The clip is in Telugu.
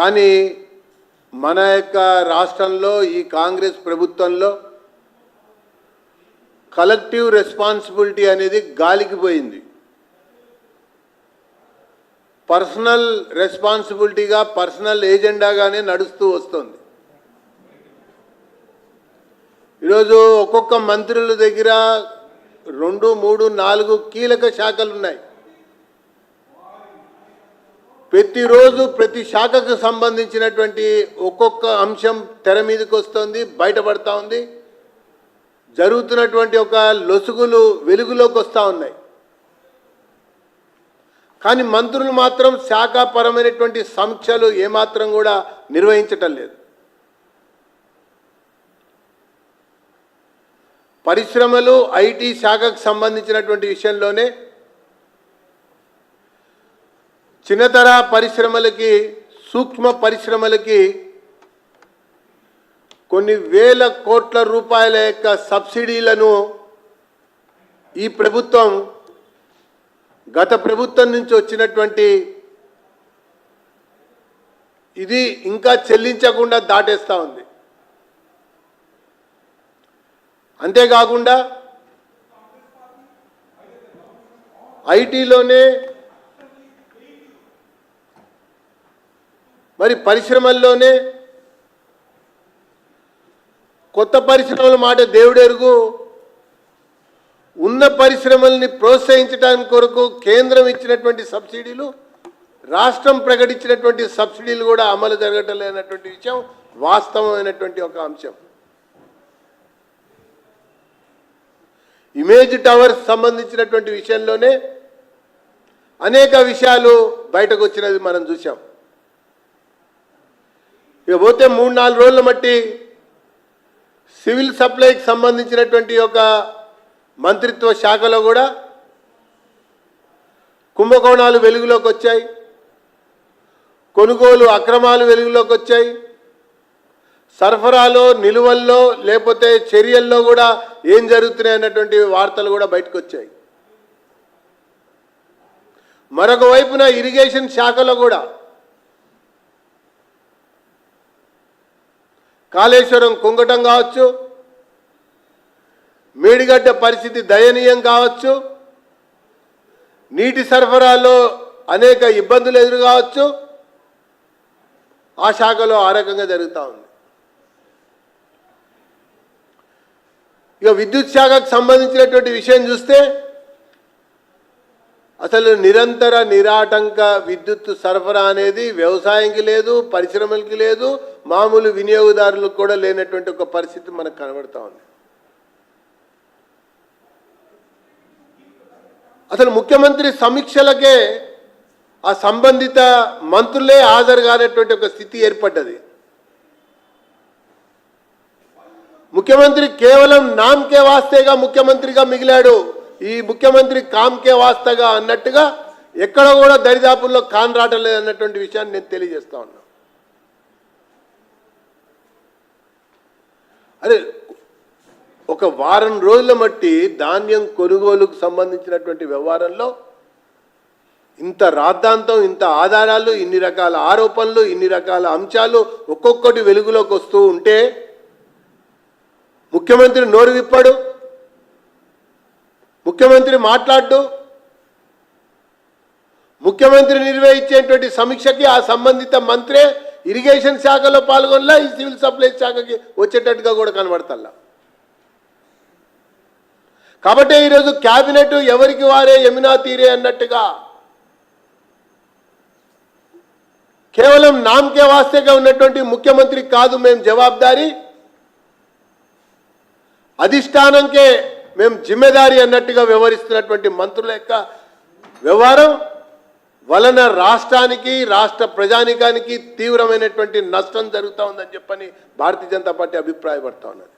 కానీ మన యొక్క రాష్ట్రంలో ఈ కాంగ్రెస్ ప్రభుత్వంలో కలెక్టివ్ రెస్పాన్సిబిలిటీ అనేది గాలికి పోయింది. పర్సనల్ రెస్పాన్సిబిలిటీగా పర్సనల్ ఏజెండాగానే నడుస్తూ వస్తుంది. ఈరోజు ఒక్కొక్క మంత్రుల దగ్గర రెండు మూడు నాలుగు కీలక శాఖలు ఉన్నాయి ప్రతిరోజు ప్రతి శాఖకు సంబంధించినటువంటి ఒక్కొక్క అంశం తెర మీదకి వస్తుంది బయటపడతా ఉంది. జరుగుతున్నటువంటి ఒక లొసుగులు వెలుగులోకి వస్తూ ఉన్నాయి. కానీ మంత్రులు మాత్రం శాఖాపరమైనటువంటి సమీక్షలు ఏమాత్రం కూడా నిర్వహించటం లేదు. పరిశ్రమలు ఐటీ శాఖకు సంబంధించినటువంటి విషయంలోనే చిన్నతర పరిశ్రమలకి సూక్ష్మ పరిశ్రమలకి కొన్ని వేల కోట్ల రూపాయల యొక్క సబ్సిడీలను ఈ ప్రభుత్వం గత ప్రభుత్వం నుంచి వచ్చినటువంటి ఇది ఇంకా చెల్లించకుండా దాటేస్తూ ఉంది. అంతేకాకుండా ఐటీలోనే మరి పరిశ్రమల్లోనే కొత్త పరిశ్రమల మాట దేవుడెరుగు. ఉన్న పరిశ్రమల్ని ప్రోత్సహించడానికి కొరకు కేంద్రం ఇచ్చినటువంటి సబ్సిడీలు రాష్ట్రం ప్రకటించినటువంటి సబ్సిడీలు కూడా అమలు జరగటం లేనటువంటి విషయం వాస్తవమైనటువంటి ఒక అంశం. ఇమేజ్ టవర్స్ సంబంధించినటువంటి విషయంలోనే అనేక విషయాలు బయటకు వచ్చినది మనం చూసాం ఇక పోతే మూడు నాలుగు రోజుల మట్టి సివిల్ సప్లైకి సంబంధించినటువంటి ఒక మంత్రిత్వ శాఖలో కూడా కుంభకోణాలు వెలుగులోకి వచ్చాయి. కొనుగోలు అక్రమాలు వెలుగులోకి వచ్చాయి. సరఫరాలో నిలువల్లో లేకపోతే చర్యల్లో కూడా ఏం జరుగుతున్నాయి అన్నటువంటి వార్తలు కూడా బయటకు వచ్చాయి. మరొక వైపున ఇరిగేషన్ శాఖలో కూడా కాళేశ్వరం కుంగటం కావచ్చు. మేడిగడ్డ పరిస్థితి దయనీయం కావచ్చు. నీటి సరఫరాలో అనేక ఇబ్బందులు ఎదురు కావచ్చు. ఆ శాఖలో ఆ రకంగా జరుగుతూ ఉంది. ఇక విద్యుత్ శాఖకు సంబంధించినటువంటి విషయం చూస్తే అసలు నిరంతర నిరాటంక విద్యుత్ సరఫరా అనేది వ్యవసాయంకి లేదు పరిశ్రమలకి లేదు మామూలు వినియోగదారులకు కూడా లేనటువంటి ఒక పరిస్థితి మనకు కనబడతా ఉంది. అసలు ముఖ్యమంత్రి సమీక్షలకే ఆ సంబంధిత మంత్రులే హాజరు కానటువంటి ఒక స్థితి ఏర్పడ్డది. ముఖ్యమంత్రి కేవలం నామ్కే వాస్తేగా ముఖ్యమంత్రిగా మిగిలాడు. ఈ ముఖ్యమంత్రి కామ్కే వాస్తగా అన్నట్టుగా ఎక్కడ కూడా దరిదాపుల్లో కాన్ రావటం లేదన్నటువంటి విషయాన్ని నేను తెలియజేస్తా ఉన్నా. అదే ఒక వారం రోజుల మట్టి ధాన్యం కొనుగోలుకు సంబంధించినటువంటి వ్యవహారంలో ఇంత రాద్ధాంతం ఇంత ఆధారాలు ఇన్ని రకాల ఆరోపణలు ఇన్ని రకాల అంశాలు ఒక్కొక్కటి వెలుగులోకి వస్తూ ఉంటే ముఖ్యమంత్రి నోరు విప్పాడు. ముఖ్యమంత్రి మాట్లాడు ముఖ్యమంత్రి నిర్వహించేటువంటి సమీక్షకి ఆ సంబంధిత మంత్రే ఇరిగేషన్ శాఖలో పాల్గొనలా ఈ సివిల్ సప్లైస్ శాఖకి వచ్చేటట్టుగా కూడా కనబడతల్లా. కాబట్టి ఈరోజు క్యాబినెట్ ఎవరికి వారే యమునా తీరే అన్నట్టుగా. కేవలం నామకే వాస్తేగా ఉన్నటువంటి ముఖ్యమంత్రి కాదు మేము జవాబుదారీ. అధిష్టానంకే మేము జిమ్మెదారి అన్నట్టుగా వ్యవహరిస్తున్నటువంటి మంత్రుల యొక్క వ్యవహారం వలన రాష్ట్రానికి రాష్ట్ర ప్రజానికానికి తీవ్రమైనటువంటి నష్టం జరుగుతూ ఉందని చెప్పని భారతీయ జనతా పార్టీ అభిప్రాయపడతా ఉన్నది.